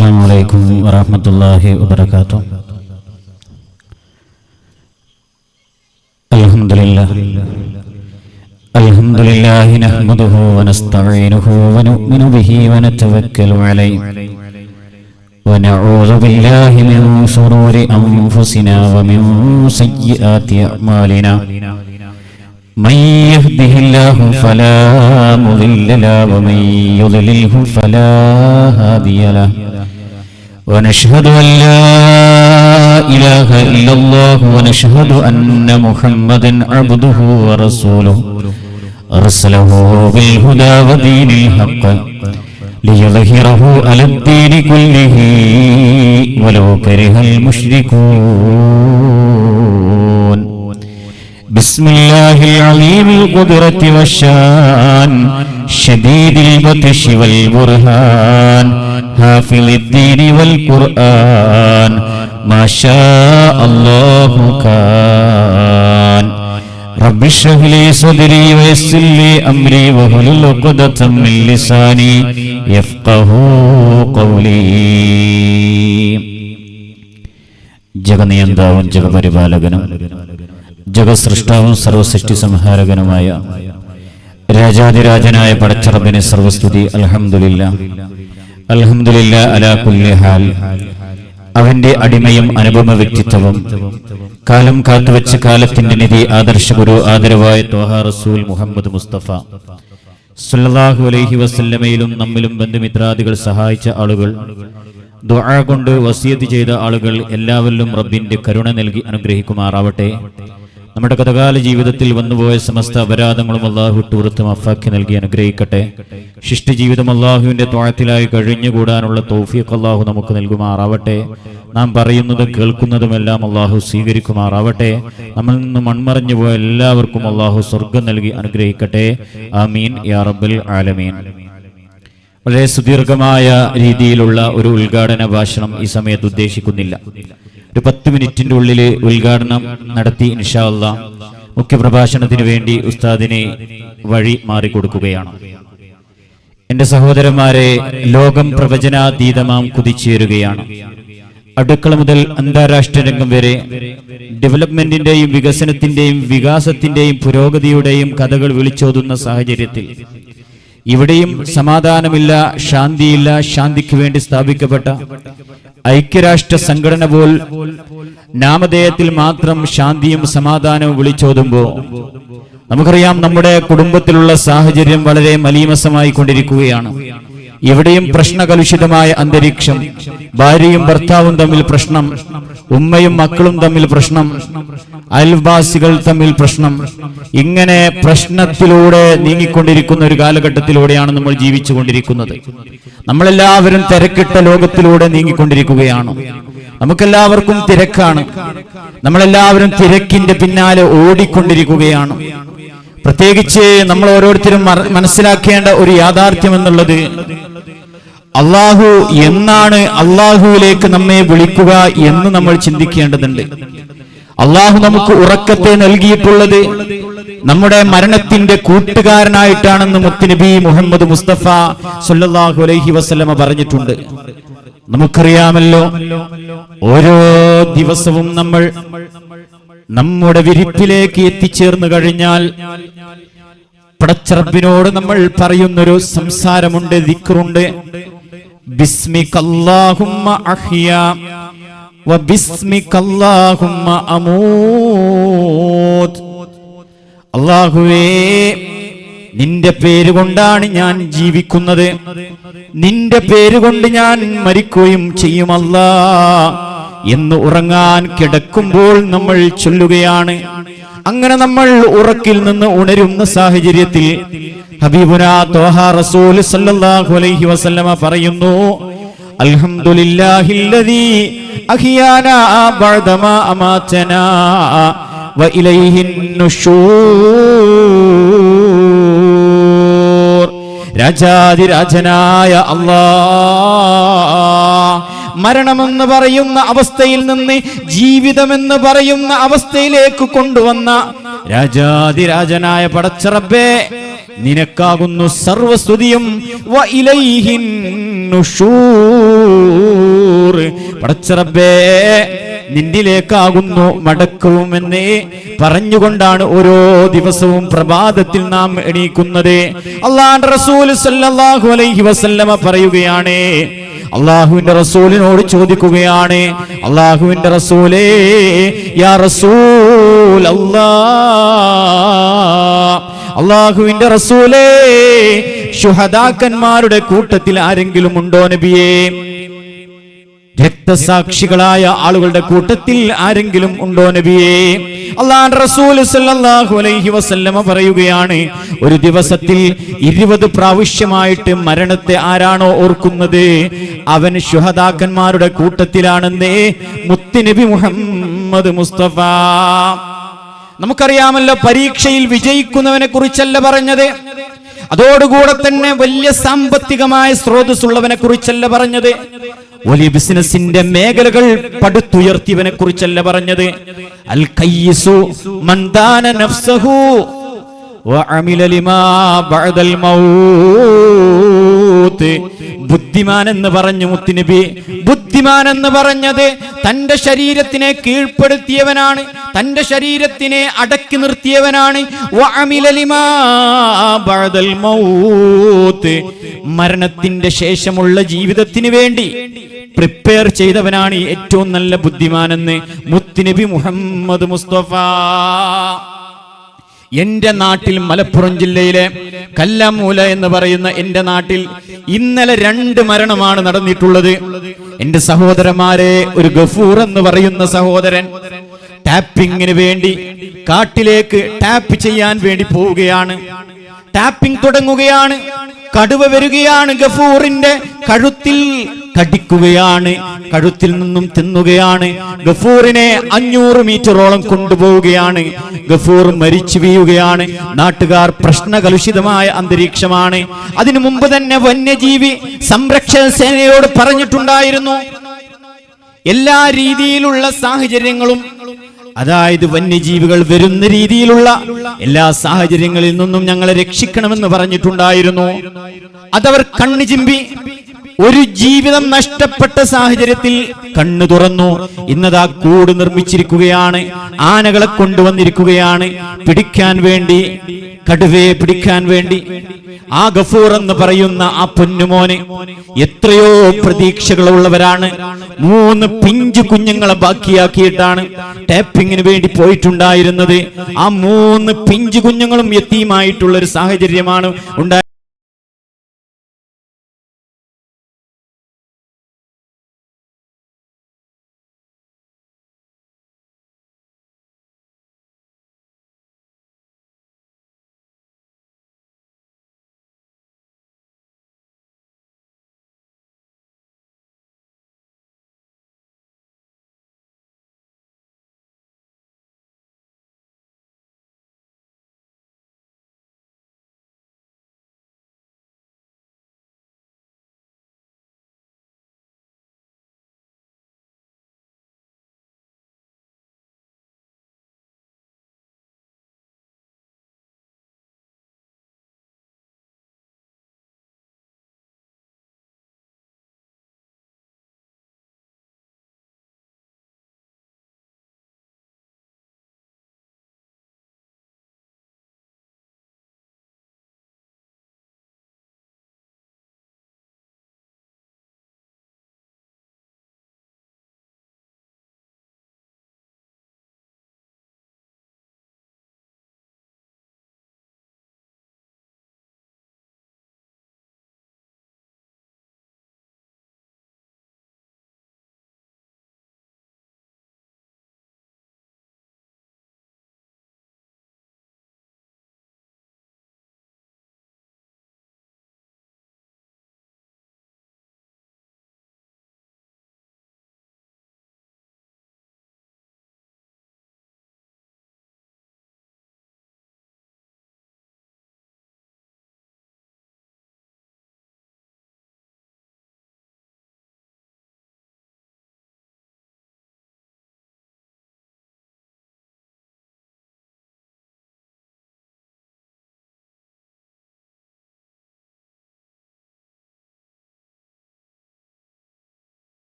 السلام عليكم ورحمة الله وبركاته الحمد لله الحمد لله نحمده ونستعينه ونؤمن به ونتوكل عليه ونعوذ بالله من شرور أنفسنا ومن سيئات أعمالنا من يهده الله فلا مضل له ومن يضلله فلا هادي له ونشهد أن لا إله إلا الله ونشهد أن محمدا عبده ورسوله أرسله بالهدى ودين الحق ليظهره على الدين كله ولو كره المشركون بسم الله العليم القدرة والشان شديد البطش والبرهان حافظ الدين والقرآن ما شاء الله كان رب اشرح لي صدري ويسر لي أمري واحلل عقدة من لساني يفقه قولي ജഗനിയന്താവും ജഗപരിപാലകനും ജഗസൃഷ്ടാവും സർവസൃഷ്ടി സംഹാരകനുമായ രാജാതിരാജനായ പടച്ചറബിന് സർവസ്തുതി അൽഹംദുലില്ല അവന്റെ അടിമയും അനുപമ വ്യക്തിത്വവും കാലം കാത്തുവെച്ച കാലത്തിന്റെ നിധി ആദർശ ഗുരു ആദരവായ തോഹ റസൂൽ മുഹമ്മദ് മുസ്തഫ. സുല്ലാഹു അലൈഹി വസല്ലമയിലും നമ്മിലും ബന്ധുമിത്രാദികൾ സഹായിച്ച ആളുകൾ ദുആ കൊണ്ട് വസിയത്ത് ചെയ്ത ആളുകൾ എല്ലാവരിലും റബ്ബിന്റെ കരുണ നൽകി അനുഗ്രഹിക്കുമാറാവട്ടെ. നമ്മുടെ കഥകാല ജീവിതത്തിൽ വന്നുപോയ സമസ്ത അപരാധങ്ങളും അള്ളാഹു ടൂറത്ത് മഫാക്കി നൽകി അനുഗ്രഹിക്കട്ടെ. ശിഷ്ട ജീവിതം അള്ളാഹുവിന്റെ ത്വാഴത്തിലായി കഴിഞ്ഞുകൂടാനുള്ള തോഫിയൊക്കെ അള്ളാഹു നമുക്ക് നൽകുമാറാവട്ടെ. നാം പറയുന്നതും കേൾക്കുന്നതുമെല്ലാം അള്ളാഹു സ്വീകരിക്കുമാറാവട്ടെ. നമ്മൾ നിന്ന് മൺമറഞ്ഞു പോയ എല്ലാവർക്കും അള്ളാഹു സ്വർഗം നൽകി അനുഗ്രഹിക്കട്ടെ. ആമീൻ. യാ റബ്ബൽ ആലമീൻ. വളരെ സുദീർഘമായ രീതിയിലുള്ള ഒരു ഉദ്ഘാടന ഭാഷണം ഈ സമയത്ത് ഉദ്ദേശിക്കുന്നില്ല. ഒരു പത്ത് മിനിറ്റിന്റെ ഉള്ളിൽ ഉദ്ഘാടനം നടത്തി ഇൻഷാല്ല മുഖ്യപ്രഭാഷണത്തിന് വേണ്ടി ഉസ്താദിനെ വഴി മാറിക്കൊടുക്കുകയാണ്. എന്റെ സഹോദരന്മാരെ ലോകം പ്രവചനാതീതമാം കുതിച്ചേരുകയാണ്. അടുക്കള മുതൽ അന്താരാഷ്ട്ര രംഗം വരെ ഡെവലപ്മെന്റിന്റെയും വികസനത്തിന്റെയും വികാസത്തിന്റെയും പുരോഗതിയുടെയും കഥകൾ വിളിച്ചോതുന്ന സാഹചര്യത്തിൽ ഇവിടെയും സമാധാനമില്ല ശാന്തിയില്ല ശാന്തിക്ക് വേണ്ടി സ്ഥാപിക്കപ്പെട്ട ഐക്യരാഷ്ട്ര സംഘടന പോൽ നാമധേയത്തിൽ മാത്രം ശാന്തിയും സമാധാനവും വിളിച്ചോതുമ്പോ നമുക്കറിയാം നമ്മുടെ കുടുംബത്തിലുള്ള സാഹചര്യം വളരെ മലീമസമായി കൊണ്ടിരിക്കുകയാണ്. എവിടെയും പ്രശ്നകലുഷിതമായ അന്തരീക്ഷം ഭാര്യയും ഭർത്താവും തമ്മിൽ പ്രശ്നം ഉമ്മയും മക്കളും തമ്മിൽ പ്രശ്നം അയൽവാസികൾ തമ്മിൽ പ്രശ്നം. ഇങ്ങനെ പ്രശ്നത്തിലൂടെ നീങ്ങിക്കൊണ്ടിരിക്കുന്ന ഒരു കാലഘട്ടത്തിലൂടെയാണ് നമ്മൾ ജീവിച്ചു കൊണ്ടിരിക്കുന്നത് നമ്മളെല്ലാവരും തിരക്കിട്ട ലോകത്തിലൂടെ നീങ്ങിക്കൊണ്ടിരിക്കുകയാണ്. നമുക്കെല്ലാവർക്കും തിരക്കാണ്. നമ്മളെല്ലാവരും തിരക്കിന്റെ പിന്നാലെ ഓടിക്കൊണ്ടിരിക്കുകയാണ്. പ്രത്യേകിച്ച് നമ്മൾ ഓരോരുത്തരും മനസ്സിലാക്കേണ്ട ഒരു യാഥാർത്ഥ്യം എന്നുള്ളത് അള്ളാഹു എന്നാണ് അള്ളാഹുവിലേക്ക് നമ്മെ വിളിക്കുക എന്ന് നമ്മൾ ചിന്തിക്കേണ്ടതുണ്ട്. അള്ളാഹു നമുക്ക് ഉറക്കത്തെ നൽകിയിട്ടുള്ളത് നമ്മുടെ മരണത്തിന്റെ കൂട്ടുകാരനായിട്ടാണെന്ന് മുത്തുനബി മുഹമ്മദ് മുസ്തഫ സല്ലല്ലാഹു അലൈഹി വസ്ലമ പറഞ്ഞിട്ടുണ്ട്. നമുക്കറിയാമല്ലോ ഓരോ ദിവസവും നമ്മൾ നമ്മുടെ വിരിപ്പിലേക്ക് എത്തിച്ചേർന്നു കഴിഞ്ഞാൽ പടച്ചറബിനോട് നമ്മൾ പറയുന്നൊരു സംസാരമുണ്ട് അള്ളാഹുവേ നിന്റെ പേര് കൊണ്ടാണ് ഞാൻ ജീവിക്കുന്നത്. നിന്റെ പേര് കൊണ്ട് ഞാൻ മരിക്കുകയും ചെയ്യുമല്ല എന്ന് ഉറങ്ങാൻ കിടക്കുമ്പോൾ നമ്മൾ ചൊല്ലുകയാണ്. അങ്ങനെ നമ്മൾ ഉറക്കിൽ നിന്ന് ഉണരുന്ന സാഹചര്യത്തിൽ സല്ലല്ലാഹു അലൈഹി പറയുന്നു ബഅദമാ രാജാതിരാജനായ അള്ളാ മരണമെന്ന് പറയുന്ന അവസ്ഥയിൽ നിന്ന് ജീവിതമെന്ന് പറയുന്ന അവസ്ഥയിലേക്ക് കൊണ്ടുവന്ന രാജാതിരാജനായ പടച്ചറബേ നിനക്കാകുന്നു സർവസ്തുതിയും. പടച്ചറബേ നിന്നിലേക്കാകുന്നു മടക്കവും പറഞ്ഞുകൊണ്ടാണ് ഓരോ ദിവസവും പ്രഭാതത്തിൽ നാം എണീക്കുന്നത്. അള്ളാഹ് റസൂൽ സല്ലല്ലാഹു അലൈഹി വസല്ലമ പറയുകയാണ് അള്ളാഹുവിന്റെ റസൂലിനോട് ചോദിക്കുകയാണ് അള്ളാഹുവിന്റെ റസൂലേ യാ റസൂൽ അള്ളാഹുവിന്റെ റസൂലേ ശുഹദാക്കന്മാരുടെ കൂട്ടത്തിൽ ആരെങ്കിലും ഉണ്ടോ നബിയേ? രക്തസാക്ഷികളായ ആളുകളുടെ കൂട്ടത്തിൽ ആരെങ്കിലും ഉണ്ടോ നബിയേ? സല്ലല്ലാഹു അലൈഹി പറയുകയാണ് ഒരു ദിവസത്തിൽ ഇരുപത് പ്രാവശ്യമായിട്ട് മരണത്തെ ആരാണോ ഓർക്കുന്നത്? അവൻ ശുഹദാക്കന്മാരുടെ കൂട്ടത്തിലാണെന്നേ മുത്തുനബി മുഹമ്മദ് മുസ്തഫ. നമുക്കറിയാമല്ലോ പരീക്ഷയിൽ വിജയിക്കുന്നവനെ കുറിച്ചല്ല പറഞ്ഞത്. അതോടുകൂടെ തന്നെ വലിയ സാമ്പത്തികമായ സ്രോതസ്സുള്ളവനെ കുറിച്ചല്ല പറഞ്ഞത്. വലിയ ബിസിനസിന്റെ മേഖലകൾ പടുത്തുയർത്തിയവനെ കുറിച്ചല്ല പറഞ്ഞത്. അൽ കയ്യസു മന്ദാന നഫ്സഹു ബുദ്ധിമാൻ എന്ന് പറഞ്ഞു മുത്തുനബി ബുദ്ധിമാൻ എന്ന് പറഞ്ഞത് തന്റെ ശരീരത്തിനെ കീഴ്പ്പെടുത്തിയവനാണ് തന്റെ ശരീരത്തിനെ അടക്കി നിർത്തിയവനാണ്. മരണത്തിന്റെ ശേഷമുള്ള ജീവിതത്തിന് വേണ്ടി പ്രിപ്പയർ ചെയ്തവനാണ് ഏറ്റവും നല്ല ബുദ്ധിമാനെന്ന് മുത്തുനബി മുഹമ്മദ് മുസ്തഫ. എന്റെ നാട്ടിൽ മലപ്പുറം ജില്ലയിലെ കല്ലമൂല എന്ന് പറയുന്ന എന്റെ നാട്ടിൽ ഇന്നലെ രണ്ട് മരണമാണ് നടന്നിട്ടുള്ളത്. എന്റെ സഹോദരന്മാരെ ഒരു ഗഫൂർ എന്ന് പറയുന്ന സഹോദരൻ ടാപ്പിങ്ങിന് വേണ്ടി കാട്ടിലേക്ക് ടാപ്പ് ചെയ്യാൻ വേണ്ടി പോവുകയാണ്. ടാപ്പിംഗ് തുടങ്ങുകയാണ്. കടുവ വരികയാണ് ഗഫൂറിന്റെ കഴുത്തിൽ. കടിക്കുകയാണ് കഴുത്തിൽ നിന്നും തിന്നുകയാണ്. ഗഫൂറിനെ അഞ്ഞൂറ് മീറ്ററോളം കൊണ്ടുപോവുകയാണ്. ഗഫൂർ മരിച്ചു വീഴുകയാണ്. നാട്ടുകാർ പ്രശ്നകലുഷിതമായ അന്തരീക്ഷമാണ്. അതിനു മുമ്പ് തന്നെ വന്യജീവി സംരക്ഷണ സേനയോട് പറഞ്ഞിട്ടുണ്ടായിരുന്നു. എല്ലാ രീതിയിലുള്ള സാഹചര്യങ്ങളും അതായത് വന്യജീവികൾ വരുന്ന രീതിയിലുള്ള എല്ലാ സാഹചര്യങ്ങളിൽ നിന്നും ഞങ്ങളെ രക്ഷിക്കണമെന്ന് പറഞ്ഞിട്ടുണ്ടായിരുന്നു. അതവർ കണ്ണു ചിമ്പി ഒരു ജീവിതം നഷ്ടപ്പെട്ട സാഹചര്യത്തിൽ കണ്ണു തുറന്നു. ഇന്നതാ കൂട് നിർമ്മിച്ചിരിക്കുകയാണ്. ആനകളെ കൊണ്ടുവന്നിരിക്കുകയാണ്. പിടിക്കാൻ വേണ്ടി കടുവയെ പിടിക്കാൻ വേണ്ടി. ആ ഗഫൂർ എന്ന് പറയുന്ന ആ പൊന്നുമോന് എത്രയോ പ്രതീക്ഷകളുള്ളവരാണ്. മൂന്ന് പിഞ്ചു കുഞ്ഞുങ്ങളെ ബാക്കിയാക്കിയിട്ടാണ് ടാപ്പിങ്ങിന് വേണ്ടി പോയിട്ടുണ്ടായിരുന്നത്. ആ മൂന്ന് പിഞ്ചു കുഞ്ഞുങ്ങളും എത്തിയുമായിട്ടുള്ള ഒരു സാഹചര്യമാണ് ഉണ്ടായത്